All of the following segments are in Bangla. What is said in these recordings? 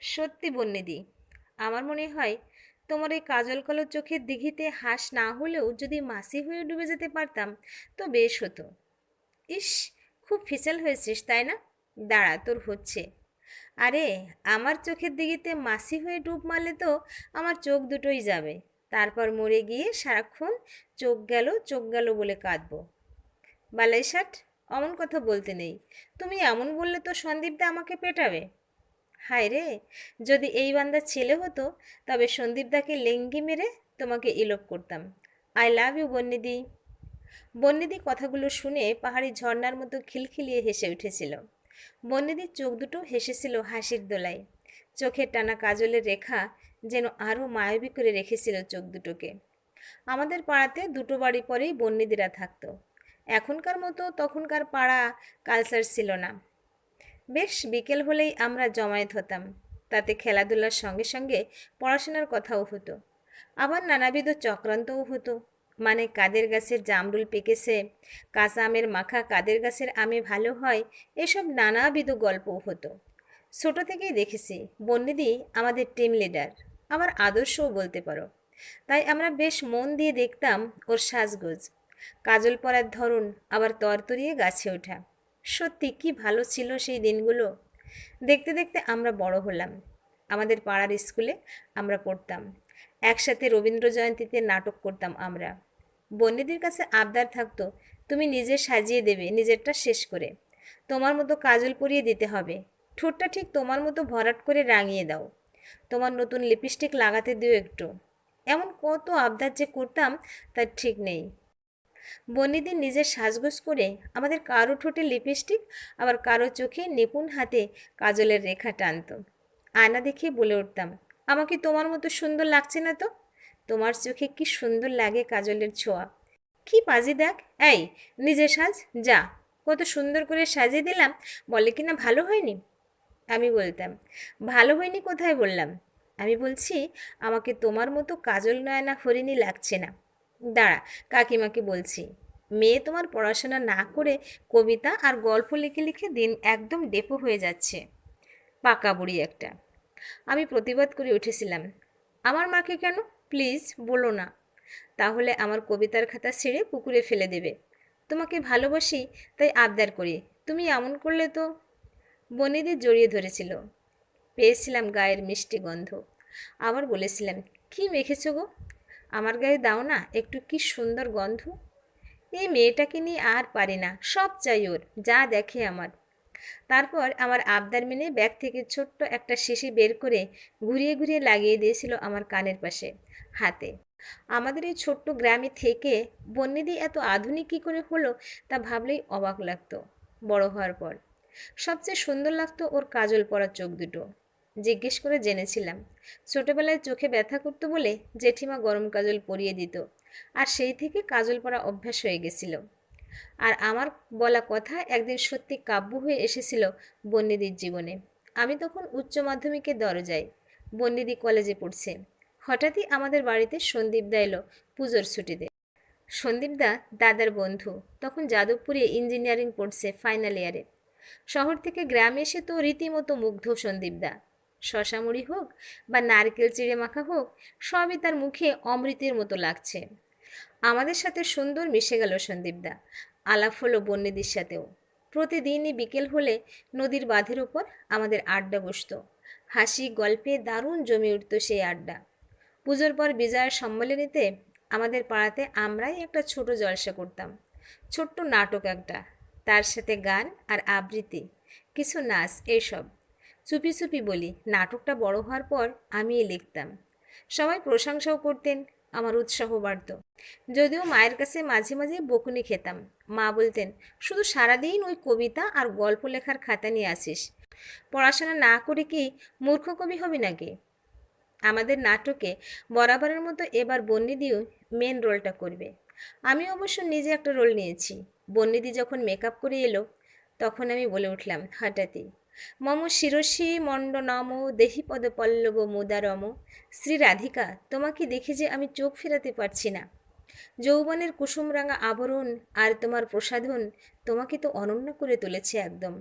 সত্যি বন্যিদি। আমার মনে হয় তোমার এই কাজল কলো চোখের দিঘিতে হাঁস না হলেও যদি মাসি হয়ে ডুবে যেতে পারতাম, তো বেশ হতো। ইস, খুব ফিসেল হয়েছিস, তাই না? দাঁড়া, তোর হচ্ছে। আরে, আমার চোখের দিঘিতে মাসি হয়ে ডুব মারলে তো আমার চোখ দুটোই যাবে। তারপর মরে গিয়ে সারাক্ষণ চোখ গেল চোখ গেল বলে কাঁদবো। বালাই ষাট, অমন কথা বলতে নেই। তুমি এমন বললে তো সন্দীপদা আমাকে পেটাবে। হায় রে, যদি এই বান্দা ছেলে হতো, তবে সন্দীপদাকে লেঙ্গি মেরে তোমাকে ইলোপ করতাম। আই লাভ ইউ বন্যিদি বন্যিদি কথাগুলো শুনে পাহাড়ি ঝর্ণার মতো খিলখিলিয়ে হেসে উঠেছিল। বন্যিদির চোখ দুটো হেসেছিল হাসির দোলায়। চোখের টানা কাজলের রেখা যেন আরও মায়াবী করে রেখেছিল চোখ দুটোকে। আমাদের পাড়াতে দুটো বাড়ি পরেই বন্যিদিরা থাকতো। এখনকার মতো তখনকার পাড়া কালচার ছিল না। বেশ বিকেল হলেই আমরা জমায়েত হতাম। তাতে খেলাধুলার সঙ্গে সঙ্গে পড়াশোনার কথাও হতো। আবার নানাবিধ চক্রান্তও হতো। মানে কাদের গাছের জামরুল পেকেছে, কাঁচা আমের মাখা কাদের গাছের আমে ভালো হয়, এসব নানাবিধ গল্পও হতো। ছোট থেকেই দেখেছি বন্যিদি আমাদের টিম লিডার আমার আদর্শও বলতে পারো। তাই আমরা বেশ মন দিয়ে দেখতাম ওর সাজগোজ। কাজল পরার ধরন আবার তরতরিয়ে গাছে ওঠা। সত্যি কি ভালো ছিল সেই দিনগুলো? দেখতে দেখতে আমরা বড় হলাম। আমাদের পাড়ার স্কুলে আমরা পড়তাম। একসাথে রবীন্দ্র জয়ন্তীতে নাটক করতাম আমরা। বন্যিদির কাছে আবদার থাকতো, তুমি নিজে সাজিয়ে দেবে, নিজেরটা শেষ করে। তোমার মতো কাজল পরিয়ে দিতে হবে। ঠোঁটটা ঠিক তোমার মতো ভরাট করে রাঙিয়ে দাও। তোমার নতুন লিপস্টিক লাগাতে দিও একটু। এমন কত আবদার যে করতাম, তার ঠিক নেই। বন্যিদিন নিজের সাজগোজ করে আমাদের কারও ঠোঁটে লিপস্টিক, আবার কারও চোখে নিপুণ হাতে কাজলের রেখা টানত। আয়না দেখে বলে উঠতাম, আমাকে তোমার মতো সুন্দর লাগছে না তো? তোমার চোখে কি সুন্দর লাগে কাজলের ছোঁয়া? কি পাজি দেখ, এই নিজে সাজ, যা, কত সুন্দর করে সাজিয়ে দিলাম, বলে কি না ভালো হয়নি? আমি বলতাম, ভালো হয়নি কোথায় বললাম? আমি বলছি, আমাকে তোমার মতো কাজল নয়না হরিণী লাগছে না। দাঁড়া, কাকিমাকে বলছি। মেয়ে তোমার পড়াশোনা না করে কবিতা আর গল্প লিখে লিখে দিন একদম ডেপো হয়ে যাচ্ছে। পাকা বুড়ি একটা। আমি প্রতিবাদ করে উঠেছিলাম, আমার মাকে কেন? প্লিজ বলো না। তাহলে আমার কবিতার খাতা ছেড়ে পুকুরে ফেলে দেবে। তোমাকে ভালোবাসি, তাই আবদার করি। তুমি এমন করলে তো? বনিদি জড়িয়ে ধরেছিল। পেয়েছিলাম গায়ের মিষ্টি গন্ধ। আবার বলেছিলাম, কি মেখেছ গো? আমার গায়ে দাও না, একটু কি সুন্দর গন্ধ? এই মেয়েটাকে নিয়ে আর পারি না, সব চাই ওর, যা দেখে আমার। তারপর আমার আবদার মেনে ব্যাগ থেকে ছোট্ট একটা শিশি বের করে ঘুরিয়ে ঘুরিয়ে লাগিয়ে দিয়েছিল আমার কানের পাশে, হাতে। আমাদের এই ছোট্ট গ্রামে থেকে বন্যিদি এত আধুনিক কী করে হলো তা ভাবলেই অবাক লাগতো, বড় হওয়ার পর। সবচেয়ে সুন্দর লাগতো ওর কাজল পরা চোখ দুটো। জিজ্ঞেস করে জেনেছিলাম। ছোটবেলায় চোখে ব্যথা করতো বলে জেঠিমা গরম কাজল পরিয়ে দিত, আর সেই থেকে কাজল পরা অভ্যাস হয়ে গেছিল। আর আমার বলা কথা একদিন সত্যি কাব্য হয়ে এসেছিল বন্যিদির জীবনে। আমি তখন উচ্চ মাধ্যমিকের দরজায় বন্যিদি কলেজে পড়ছে। হঠাৎই আমাদের বাড়িতে সন্দীপদা এলো পুজোর ছুটিতে। সন্দীপদা দাদার বন্ধু, তখন যাদবপুরে ইঞ্জিনিয়ারিং পড়ছে ফাইনাল ইয়ারে শহর থেকে গ্রামে এসে তো রীতিমতো মুগ্ধ সন্দীপদা শশা মুড়ি হোক বা নারকেল চিড়ে মাখা হোক, সবই তার মুখে অমৃতের মতো লাগছে। আমাদের সাথে সুন্দর মিশে গেল সন্দীপদা, আলাপ হলো বন্যদির সাথেও। প্রতিদিনই বিকেল হলে নদীর বাঁধের ওপর আমাদের আড্ডা বসতো। হাসি, গল্পে দারুণ জমে উঠত সেই আড্ডা। পুজোর পর বিজয়ের সম্মেলনীতে আমাদের পাড়াতে আমরাই একটা ছোট জলসা করতাম। ছোট্ট নাটক একটা। তার সাথে গান আর আবৃত্তি, কিছু নাচ এইসব চুপি চুপি বলি, নাটকটা বড় হওয়ার পর আমিই লিখতাম। সবাই প্রশংসাও করতেন, আমার উৎসাহ বাড়ত। যদিও মায়ের কাছে মাঝে মাঝে বকুনি খেতাম। মা বলতেন, শুধু সারাদিন ওই কবিতা আর গল্প লেখার খাতা নিয়ে আসিস। পড়াশোনা না করে কি মূর্খ কবি হবি নাকি? আমাদের নাটকে বরাবরের মতো এবার বন্যিদিও মেন রোলটা করবে। আমি অবশ্য নিজে একটা রোল নিয়েছি। বন্যিদি যখন মেকআপ করে এলো তখন আমি বলে উঠলাম হঠাৎই মম শিরসি মণ্ড নম দেহি পদ পল্লব মুদারম। শ্রী রাধিকা, তোমাকে দেখে যে আমি চোখ ফেরাতে পারছি না। যৌবনের কুসুমরাঙা আবরণ আর তোমার প্রসাধন তোমাকে তো অনন্য করে তুলেছে একদম।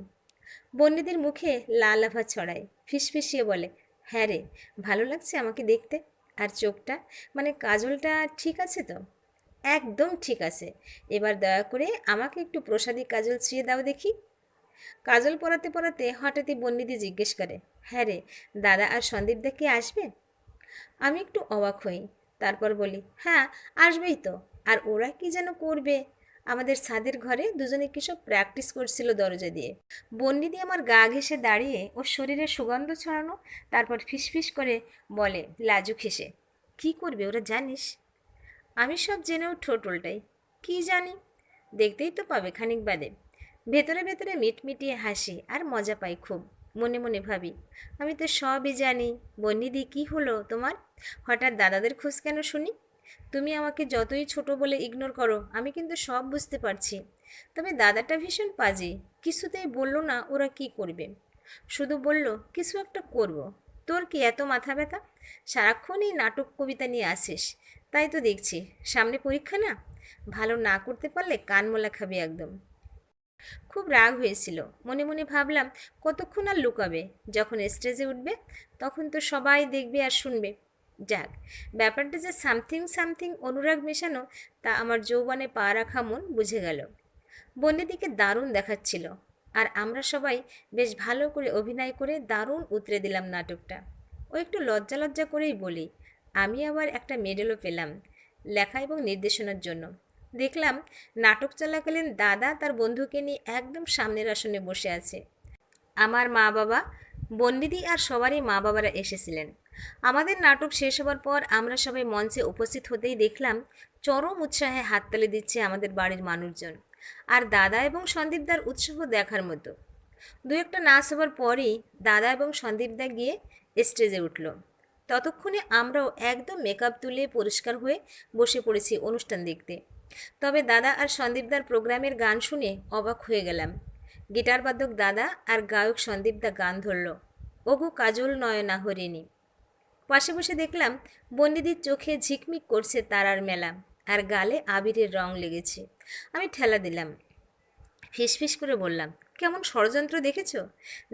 বন্যীদের মুখে লাল আভা ছড়ায়, ফিসফিসিয়ে বলে হ্যাঁ রে, ভালো লাগছে আমাকে দেখতে। আর চোখটা? মানে কাজলটা ঠিক আছে তো? একদম ঠিক আছে। এবার দয়া করে আমাকে একটু প্রসাদী কাজল ছুঁয়ে দাও দেখি। কাজল পরাতে পরাতে হঠাৎই বন্যিদি জিজ্ঞেস করে হ্যাঁ রে, দাদা আর সন্দীপদা কি আসবে? আমি একটু অবাক হই, তারপর বলি হ্যাঁ আসবেই তো, আর ওরা কি যেন করবে? আমাদের ছাদের ঘরে দুজনে কিসব প্র্যাকটিস করছিল দরজা দিয়ে। বন্যিদি আমার গা ঘেসে দাঁড়িয়ে ওর শরীরে সুগন্ধ ছড়ানো, তারপর ফিসফিস করে বলে, লাজুক হেসে, কি করবে ওরা জানিস? আমি সব জেনেও ঠোঁট উল্টাই, কি জানি? দেখতেই তো পাবে খানিক বাদে। ভেতরে ভেতরে মিটমিটিয়ে হাসি আর মজা পাই খুব, মনে মনে ভাবি। আমি তো সবই জানি বন্যিদি কি হলো তোমার? হঠাৎ দাদাদের খোঁজ কেন শুনি? তুমি আমাকে যতই ছোট বলে ইগনোর করো, আমি কিন্তু সব বুঝতে পারছি। তবে দাদাটা ভীষণ পাজি, কিছুতেই বলল না ওরা কি করবে। শুধু বলল, কিছু একটা করব। তোর কি এত মাথা ব্যথা? সারাক্ষণই নাটক কবিতা নিয়ে আসিস। তাই তো দেখছি, সামনে পরীক্ষা না? ভালো না করতে পারলে কানমোলা খাবি একদম। খুব রাগ হয়েছিল। মনে মনে ভাবলাম, কতক্ষণ আর লুকাবে? যখন স্টেজে উঠবে, তখন তো সবাই দেখবে আর শুনবে। যাক, ব্যাপারটা যে সামথিং সামথিং অনুরাগ মেশানো, তা আমার যৌবনে পা রাখা মন বুঝে গেল। বন্যদিকে দারুণ দেখাচ্ছিল, আর আমরা সবাই বেশ ভালো করে অভিনয় করে দারুণ উতরে দিলাম নাটকটা। ও একটু লজ্জা লজ্জা করেই বলি, আমি আবার একটা মেডেলও পেলাম, লেখা এবং নির্দেশনার জন্য। দেখলাম নাটক চলাকালীন দাদা তার বন্ধুকে নিয়ে একদম সামনের আসনে বসে আছে। আমার মা বাবা বন্দিদি আর সবারই মা বাবারা এসেছিলেন। আমাদের নাটক শেষ হবার পর আমরা সবাই মঞ্চে উপস্থিত হতেই দেখলাম চরম উৎসাহে হাততালি দিচ্ছে আমাদের বাড়ির মানুষজন আর দাদা এবং সন্দীপদার উৎসাহ দেখার মতো। দু একটা নাচ হবার পরই দাদা এবং সন্দীপদা গিয়ে স্টেজে উঠল। ততক্ষণে আমরাও একদম মেকআপ তুলে পরিষ্কার হয়ে বসে পড়েছি অনুষ্ঠান দেখতে। তবে দাদা আর সন্দীপদার প্রোগ্রামের গান শুনে অবাক হয়ে গেলাম। গিটার বাদক দাদা আর গায়ক সন্দীপদা গান ধরল। ওগো কাজল নয়না হরিণী। পাশে বসে দেখলাম বন্দিদির চোখে ঝিকমিক করছে তারার মেলা আর গালে আবিরের রং লেগেছে। আমি ঠেলা দিলাম। ফিসফিস করে বললাম, কেমন ষড়যন্ত্র দেখেছ?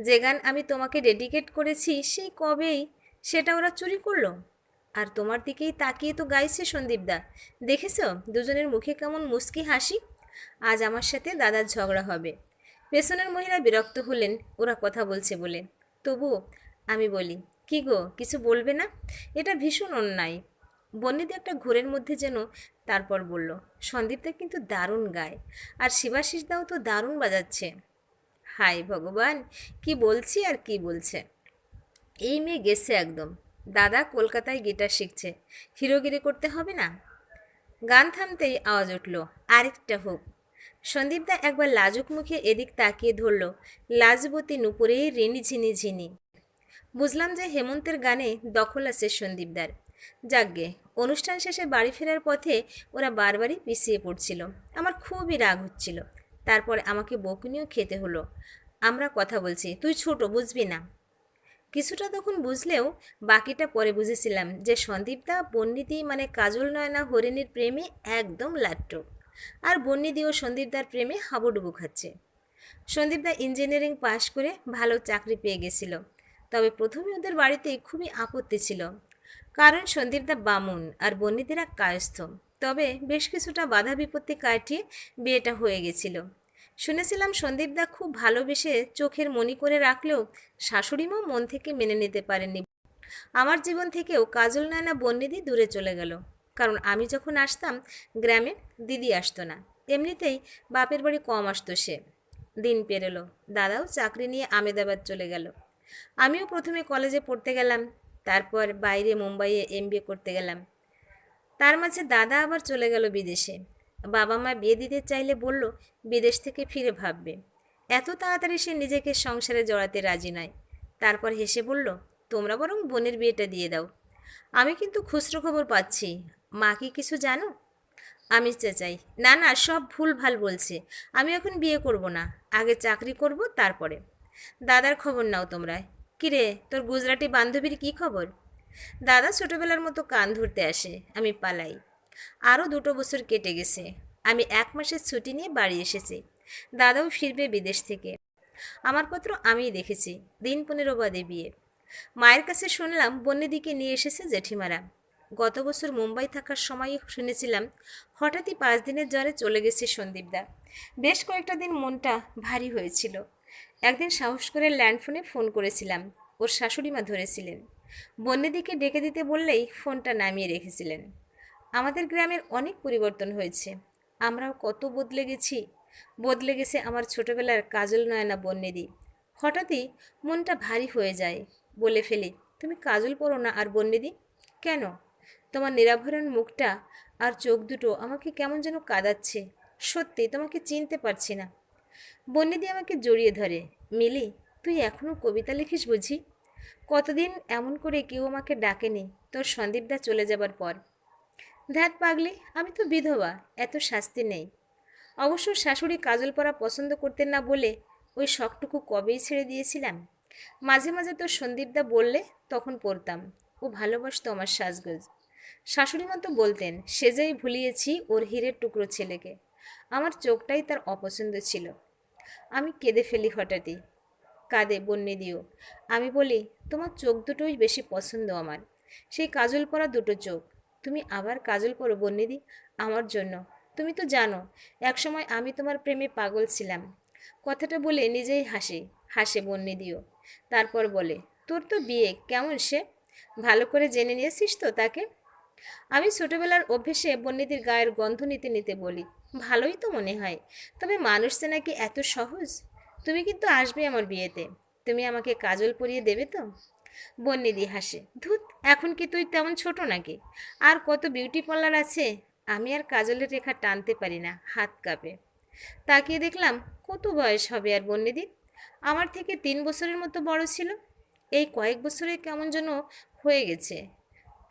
যে গান আমি তোমাকে ডেডিকেট করেছি সেই কবেই? সেটা ওরা চুরি করল? আর তোমার দিকেই তাকিয়ে তো গাইছে সন্দীপদা দেখেছ? দুজনের মুখে কেমন মুস্কি হাসি? আজ আমার সাথে দাদার ঝগড়া হবে। পেছনের মহিলা বিরক্ত হলেন, ওরা কথা বলছে বলে। তবুও আমি বলি, কি গো, কিছু বলবে না? এটা ভীষণ অন্যায়। বন্যিদি একটা ঘোরের মধ্যে যেন তারপর বলল সন্দীপদা কিন্তু দারুণ গায়, আর শিবাশিস দাও তো দারুণ বাজাচ্ছে। হাই ভগবান, কি বলছি আর কি বলছে? এই মেয়ে গেছে একদম। দাদা কলকাতায় গিটার শিখছে। হিরোগিরি করতে হবে না? গান থামতেই আওয়াজ উঠল। আরেকটা হোক। সন্দীপদা একবার লাজুক মুখে এদিক তাকিয়ে ধরল, লাজবতী নুপুরে রিনি ঝিনি ঝিনি। বুঝলাম যে হেমন্তের গানে দখল আছে সন্দীপদার। যাকগে অনুষ্ঠান শেষে বাড়ি ফেরার পথে ওরা বারবারই পিছিয়ে পড়ছিল। আমার খুবই রাগ হচ্ছিল। তারপর আমাকে বকুনিও খেতে হলো। আমরা কথা বলছি, তুই ছোট, বুঝবি না। কিছুটা তখন বুঝলেও বাকিটা পরে বুঝেছিলাম যে সন্দীপদা বন্নিদি মানে কাজল নয়না হরিণীর প্রেমে একদম লাট্টু। আর বন্নিদি ও সন্দীপদার প্রেমে হাবুডুবু খাচ্ছে। সন্দীপদা ইঞ্জিনিয়ারিং পাশ করে ভালো চাকরি পেয়ে গেছিল। তবে প্রথমে ওদের বাড়িতে খুবই আপত্তি ছিল। কারণ সন্দীপদা বামুন আর বন্নিদিরা কায়স্থ। তবে বেশ কিছুটা বাধা বিপত্তি কাটিয়ে বিয়েটা হয়ে গেছিল। শুনেছিলাম সন্দীপদা খুব ভালোবেসে চোখের মনি করে রাখলেও শাশুড়িমাও মন থেকে মেনে নিতে পারেননি। আমার জীবন থেকেও কাজল নায়না বন্যিদি দূরে চলে গেল। কারণ আমি যখন আসতাম, গ্রামে দিদি আসতো না। এমনিতেই বাপের বাড়ি কম আসতো সে। দিন পেরোলো। দাদাও চাকরি নিয়ে আমেদাবাদ চলে গেল। আমিও প্রথমে কলেজে পড়তে গেলাম। তারপর বাইরে মুম্বাইয়ে এম করতে গেলাম। তার মাঝে দাদা আবার চলে গেল বিদেশে। বাবা মা বিয়ে দিতে চাইলে বলল, বিদেশ থেকে ফিরে ভাববে। এত তাড়াতাড়ি সে নিজেকে সংসারে জড়াতে রাজি নয়। তারপর হেসে বলল, তোমরা বরং বোনের বিয়েটা দিয়ে দাও। আমি কিন্তু খুচরো খবর পাচ্ছি। মা কি কিছু জানো? আমি চেঁচাই। না না, সব ভুল ভালো বলছে। আমি এখন বিয়ে করব না। আগে চাকরি করব তারপরে। দাদার খবর নাও তোমরা। কিরে তোর গুজরাটি বান্ধবীর কি খবর? দাদা ছোটবেলার মতো কান ধরতে আসে। আমি পালাই। আরও দুটো বছর কেটে গেছে। আমি এক মাসের ছুটি নিয়ে বাড়ি এসেছি। দাদাও ফিরবে বিদেশ থেকে। আমার পত্র আমিই দেখেছি, দিন পনেরো বাদে বিয়ে। মায়ের কাছে শুনলাম বন্যদিকে নিয়ে এসেছে জেঠিমারা। গত বছর মুম্বাই থাকার সময় শুনেছিলাম হঠাৎই পাঁচ দিনের জ্বরে চলে গেছে সন্দীপদা। বেশ কয়েকটা দিন মনটা ভারী হয়েছিল। একদিন সাহস করে ল্যান্ডফোনে ফোন করেছিলাম। ওর শাশুড়ি মা ধরেছিলেন। বন্যদিকে ডেকে দিতে বললেই ফোনটা নামিয়ে রেখেছিলেন। আমাদের গ্রামের অনেক পরিবর্তন হয়েছে। আমরাও কত বদলে গেছি। বদলে গেছে আমার ছোটবেলার কাজল নয়না বন্যেদি হঠাৎই মনটা ভারী হয়ে যায় বলে ফেলি, তুমি কাজল পরো না আর বন্যেদি কেন? তোমার নিরাভরণ মুখটা আর চোখ দুটো আমাকে কেমন যেন কাঁদাচ্ছে। সত্যি, তোমাকে চিনতে পারছি না। বন্যেদি আমাকে জড়িয়ে ধরে, মিলি, তুই এখনও কবিতা লিখিস বুঝি? কতদিন এমন করে কেউ আমাকে ডাকেনি? তোর সন্দীপদা চলে যাবার পর। ধ্যাত পাগলি, আমি তো বিধবা, এত শাস্তি নেই। অবশ্য শাশুড়ি কাজল পরা পছন্দ করতেন না বলে ওই শখটুকু কবেই ছেড়ে দিয়েছিলাম? মাঝে মাঝে তো সন্দীপদা বললে, তখন পড়তাম ও ভালোবাসতো আমার সাজগোজ। শাশুড়ি মতো বলতেন সেজেই ভুলিয়েছি ওর হীরের টুকরো ছেলেকে। আমার চোখটাই তার অপছন্দ ছিল। আমি কেঁদে ফেলি হঠাৎই। কাঁদে বন্যে দিও। আমি বলি, তোমার চোখ দুটোই বেশি পছন্দ আমার। সেই কাজল পরা দুটো চোখ। তুমি আবার কাজল পরো বন্যিদি আমার জন্য। তুমি তো জানো, একসময় আমি তোমার প্রেমে পাগল ছিলাম। কথাটা বলে নিজেই হাসি, হাসে বন্যিদিও তারপর বলে, তোর তো বিয়ে, কেমন সে? ভালো করে জেনে নিয়েছিস তো তাকে? আমি ছোটবেলার অভ্যেসে বন্যিদির গায়ের গন্ধ নিতে নিতে বলি, ভালোই তো মনে হয়, তবে মানুষ যে নাকি এত সহজ? তুমি কিন্তু আসবে আমার বিয়েতে। তুমি আমাকে কাজল পরিয়ে দেবে তো? বন্যিদি হাসে, ধুত, এখন কি তুই তেমন ছোট নাকি? আর কত বিউটি পার্লার আছে? আমি আর কাজলের রেখা টানতে পারি না, হাত কাঁপে। তাকিয়ে দেখলাম, কত বয়স হবে আর বন্যিদি আমার থেকে তিন বছরের মতো বড় ছিল। এই কয়েক বছরে কেমন যেন হয়ে গেছে।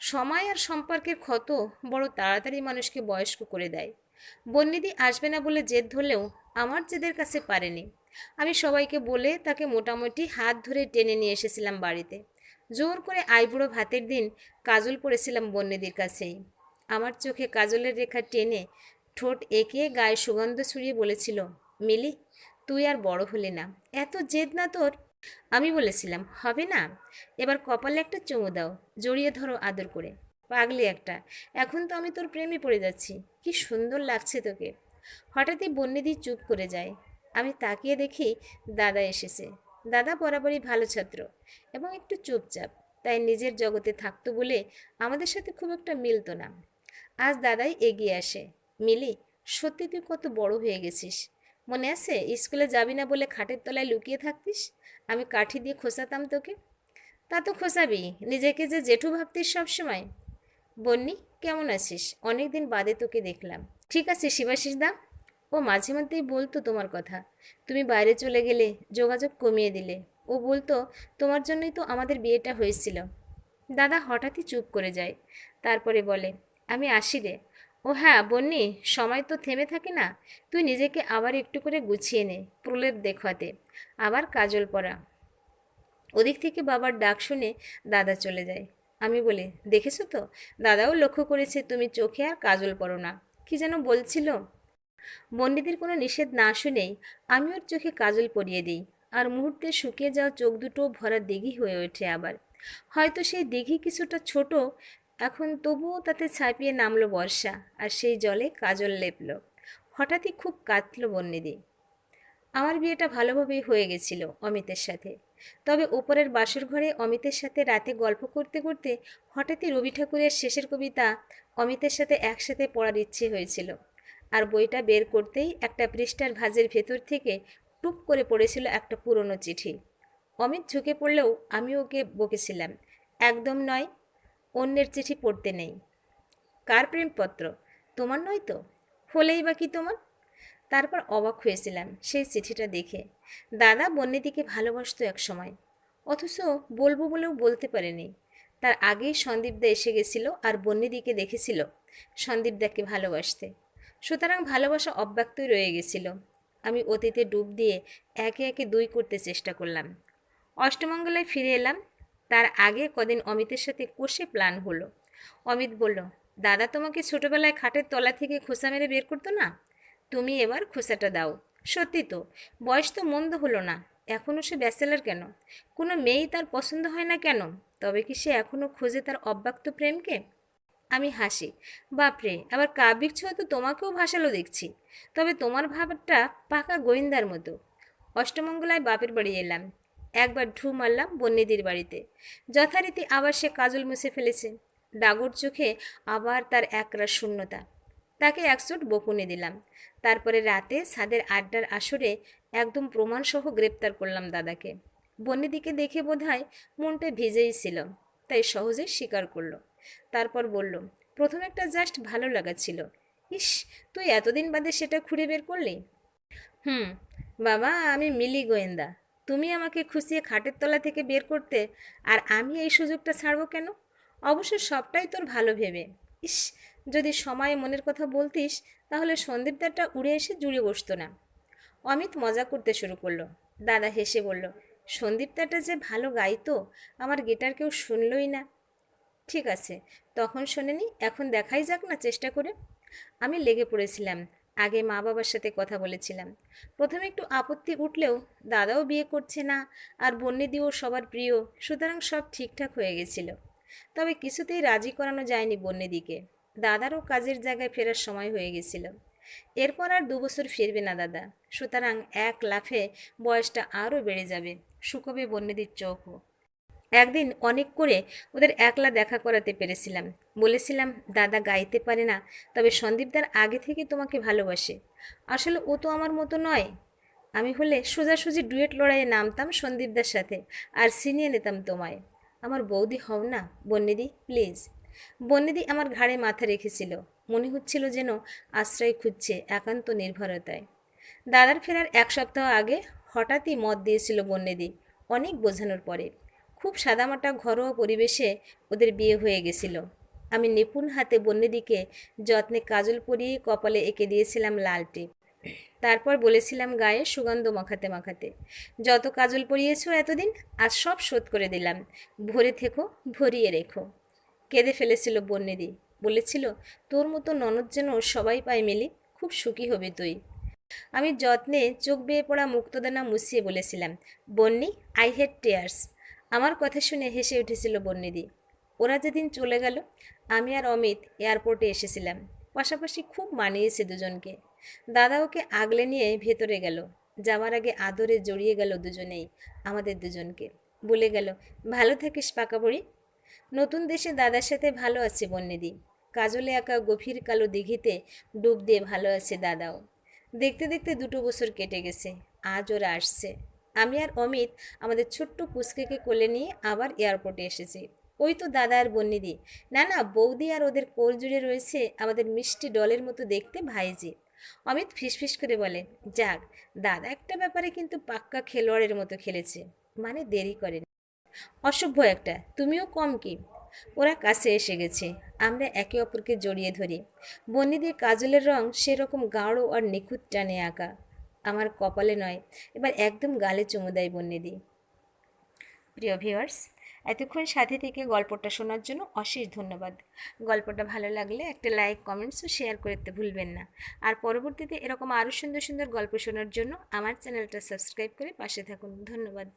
সময় আর সম্পর্কের ক্ষত বড় তাড়াতাড়ি মানুষকে বয়স্ক করে দেয়। বন্যিদি আসবে না বলে জেদ ধরলেও আমার জেদের কাছে পারেনি। আমি সবাইকে বলে তাকে মোটামুটি হাত ধরে টেনে নিয়ে এসেছিলাম বাড়িতে। জোর করে আইবুড়ো ভাতের দিন কাজল পড়েছিলাম বন্যদির কাছেই আমার চোখে কাজলের রেখা টেনে ঠোঁট এঁকে গায়ে সুগন্ধ ছড়িয়ে বলেছিল, মিলি, তুই আর বড় হলে না। এত জেদ না তোর? আমি বলেছিলাম, হবে না। এবার কপালে একটা চুমু দাও, জড়িয়ে ধরো আদর করে। পাগলি একটা, এখন তো আমি তোর প্রেমে পড়ে যাচ্ছি। কি সুন্দর লাগছে তোকে। হঠাৎই বন্যদি চুপ করে যায়। আমি তাকিয়ে দেখি দাদা এসেছে। দাদা বরাবরই ভালো ছাত্র এবং একটু চুপচাপ, তাই নিজের জগতে থাকতো বলে আমাদের সাথে খুব একটা মিলতো না। আজ দাদাই এগিয়ে আসে। মিলি, সত্যি তুই কত বড় হয়ে গেছিস। মনে আছে, স্কুলে যাবি না বলে খাটের তলায় লুকিয়ে থাকতিস? আমি কাঠি দিয়ে খোসাতাম তোকে। তা তো খোসাবি নিজেকে যে জেঠু ভাবতিস সবসময়। বন্নি, কেমন আছিস? অনেক দিন বাদে তোকে দেখলাম। ঠিক আছে শিবাশিস দা। ও মাঝে মধ্যেই বলতো তোমার কথা। তুমি বাইরে চলে গেলে যোগাযোগ কমিয়ে দিলে। ও বলতো, তোমার জন্যই তো আমাদের বিয়েটা হয়েছিল। দাদা হঠাৎই চুপ করে যায়। তারপরে বলে, আমি আসি রে। ও হ্যাঁ বন্নি, সময় তো থেমে থাকে না। তুই নিজেকে আবার একটু করে গুছিয়ে নে, প্রলেপ দেখাতে আবার কাজল পরা। ওদিক থেকে বাবার ডাক শুনে দাদা চলে যায়। আমি বলি, দেখেছ তো? দাদাও লক্ষ্য করেছে তুমি চোখে আর কাজল পরো না। কি যেন বলছিল? বন্ডিদের কোনো নিষেধ না শুনেই আমি ওর চোখে কাজল পরিয়ে দিই আর মুহূর্তে শুকিয়ে যাওয়া চোখ দুটো ভরা দিঘি হয়ে ওঠে আবার। হয়তো সেই দিঘি কিছুটা ছোট, এখন তবুও তাতে ছাপিয়ে নামলো বর্ষা আর সেই জলে কাজল লেপল। হঠাৎই খুব কাঁদল বন্যিদি আমার বিয়েটা ভালোভাবেই হয়ে গেছিল অমিতের সাথে। তবে ওপরের বাসর ঘরে অমিতের সাথে রাতে গল্প করতে করতে হঠাৎই রবি ঠাকুরের শেষের কবিতা অমিতের সাথে একসাথে পড়ার ইচ্ছে হয়েছিল। আর বইটা বের করতেই একটা পৃষ্ঠার ভাজের ভেতর থেকে টুপ করে পড়েছিল একটা পুরনো চিঠি। অমিত ঝুঁকে পড়লেও আমি ওকে বকেছিলাম। একদম নয়, অন্যের চিঠি পড়তে নেই। কার প্রেমপত্র? তোমার নয় তো? হলেই বা কি তোমার? তারপর অবাক হয়েছিলাম সেই চিঠিটা দেখে। দাদা বন্যদিকে ভালোবাসতো এক সময়। অথচ বলব বলেও বলতে পারেনি। তার আগেই সন্দীপদা এসে গেছিল আর বন্যদিকে দেখেছিল সন্দীপদাকে ভালোবাসতে। সুতরাং ভালোবাসা অব্যক্তই রয়ে গেছিল। আমি অতীতে ডুব দিয়ে একে একে দুই করতে চেষ্টা করলাম। অষ্টমঙ্গলায় ফিরে এলাম। তার আগে কদিন অমিতের সাথে কষে প্ল্যান হলো। অমিত বলল, দাদা তোমাকে ছোটবেলায় খাটের তলা থেকে খোসা মেরে বের করতো না? তুমি এবার খোসাটা দাও। সত্যি তো, বয়স তো মন্দ হলো না। এখনও সে ব্যাচেলার কেন? কোনো মেয়েই তার পছন্দ হয় না কেন? তবে কি সে এখনও খোঁজে তার অব্যক্ত প্রেমকে? আমি হাসি। বাপরে, আবার কাব্যিক ছোঁয়া তো তোমাকেও ভাসালো দেখছি। তবে তোমার ভাবটা পাকা গোয়েন্দার মতো। অষ্টমঙ্গলায় বাপের বাড়ি এলাম। একবার ঢু মারলাম বন্যিদির বাড়িতে। যথারীতি আবার সে কাজল মুছে ফেলেছে। ডাগর চোখে আবার তার একরা শূন্যতা। তাকে একচোট বকুনে দিলাম। তারপরে রাতে সাদের আড্ডার আসরে একদম প্রমাণসহ গ্রেপ্তার করলাম দাদাকে। বন্যিদিকে দেখে বোধহয় মনটা ভিজেই ছিল, তাই সহজে স্বীকার করল। তারপর বলল, প্রথম একটা জাস্ট ভালো লাগা ছিল। ইস, তুই এতদিন বাদে সেটা খুঁড়ে বের করলি? হুম, বাবা, আমি মিলি গোয়েন্দা। তুমি আমাকে খুশিয়ে খাটের তলা থেকে বের করতে আর আমি এই সুযোগটা ছাড়বো কেন? অবশ্য সবটাই তোর ভালো ভেবে। ইস, যদি সময়ে মনের কথা বলতিস, তাহলে সন্দীপদারটা উড়ে এসে জুড়ে বসতো না। অমিত মজা করতে শুরু করল। দাদা হেসে বলল সন্দীপদারটা যে ভালো গাইতো, আমার গিটার কেউ শুনলই না। ঠিক আছে, তখন শোনেনি, এখন দেখাই যাক না, চেষ্টা করে। আমি লেগে পড়েছিলাম, আগে মা বাবার সাথে কথা বলেছিলাম। প্রথমে একটু আপত্তি উঠলেও, দাদাও বিয়ে করছে না, আর বন্যদিও সবার প্রিয়, সুতরাং সব ঠিকঠাক হয়ে গেছিল। তবে কিছুতেই রাজি করানো যায়নি বন্যদিকে দাদারও কাজের জায়গায় ফেরার সময় হয়ে গেছিল। এরপর আর দু বছর ফিরবে না দাদা, সুতরাং এক লাফে বয়সটা আরও বেড়ে যাবে শুকোবে বন্যদির চোখও। একদিন অনেক করে ওদের একলা দেখা করাতে পেরেছিলাম। বলেছিলাম, দাদা গাইতে পারে না, তবে সন্দীপদার আগে থেকে তোমাকে ভালোবাসে। আসলে ও তো আমার মতো নয়। আমি হলে সোজাসুজি ডুয়েট লড়াইয়ে নামতাম সন্দীপদার সাথে আর ছিনিয়ে নিতাম তোমায়। আমার বৌদি হও না বন্যিদি প্লিজ। বন্যিদি আমার ঘাড়ে মাথা রেখেছিল। মনে হচ্ছিল যেন আশ্রয় খুঁজছে একান্ত নির্ভরতায়। দাদার ফেরার এক সপ্তাহ আগে হঠাৎই মত দিয়েছিল বন্যিদি অনেক বোঝানোর পরে। খুব সাদামাটা ঘরোয়া পরিবেশে ওদের বিয়ে হয়ে গেছিল। আমি নিপুণ হাতে বন্যদিকে যত্নে কাজল পরিয়ে কপালে এঁকে দিয়েছিলাম লাল টিপ তারপর বলেছিলাম গায়ে সুগন্ধ মাখাতে মাখাতে, যত কাজল পরিয়েছো এতদিন, আজ সব শোধ করে দিলাম। ভরে থেকো, ভরিয়ে রেখো। কেঁদে ফেলেছিল বন্যদি বলেছিল, তোর মতো ননদ যেন সবাই পায় মিলি, খুব সুখী হবি তুই। আমি যত্নে চোখ বেয়ে পড়া মুক্তদানা মুছিয়ে বলেছিলাম, বন্নি আই হেড টেয়ার্স আমার কথা শুনে হেসে উঠেছিল বন্যিদি ওরা যেদিন চলে গেল, আমি আর অমিত এয়ারপোর্টে এসেছিলাম। পাশাপাশি খুব মানিয়েছে দুজনকে। দাদা ওকে আগলে নিয়ে ভেতরে গেল। যাওয়ার আগে আদরে জড়িয়ে গেল দুজনেই, আমাদের দুজনকে। বলে গেল, ভালো থাকিস পাকাবড়ি নতুন দেশে দাদার সাথে ভালো আছে বন্যিদি কাজলে আঁকা গভীর কালো দিঘিতে ডুব দিয়ে ভালো আছে দাদাও। দেখতে দেখতে দুটো বছর কেটে গেছে, আজ ওরা আসছে। আমি আর অমিত আমাদের ছোট্ট পুচকেকে কোলে নিয়ে আবার এয়ারপোর্টে এসেছি। ওই তো দাদা আর বন্নিদি। না না, বৌদি আর ওদের কোল জুড়ে রয়েছে আমাদের মিষ্টি ডলের মতো দেখতে ভাইজি। অমিত ফিসফিস করে বলে, যাক, দাদা একটা ব্যাপারে কিন্তু পাক্কা খেলোয়াড়ের মতো খেলেছে মানে দেরি করেন। অসভ্য একটা, তুমিও কম কি? ওরা কাছে এসে গেছে, আমরা একে অপরকে জড়িয়ে ধরি। বন্যিদের কাজলের রং সেরকম গাঢ় আর নিখুঁত টানে আঁকা। আমার কপালে নয়। এবার একদম গালে চুমু দেয় বন্যেদি। প্রিয় ভিউয়ার্স, এতক্ষণ সাথে থেকে গল্পটা শোনার জন্য অশেষ ধন্যবাদ। গল্পটা ভালো লাগলে একটা লাইক, কমেন্টস ও শেয়ার করতে ভুলবেন না। আর পরবর্তীতে এরকম আরও সুন্দর সুন্দর গল্প শোনার জন্য আমার চ্যানেলটা সাবস্ক্রাইব করে পাশে থাকুন। ধন্যবাদ।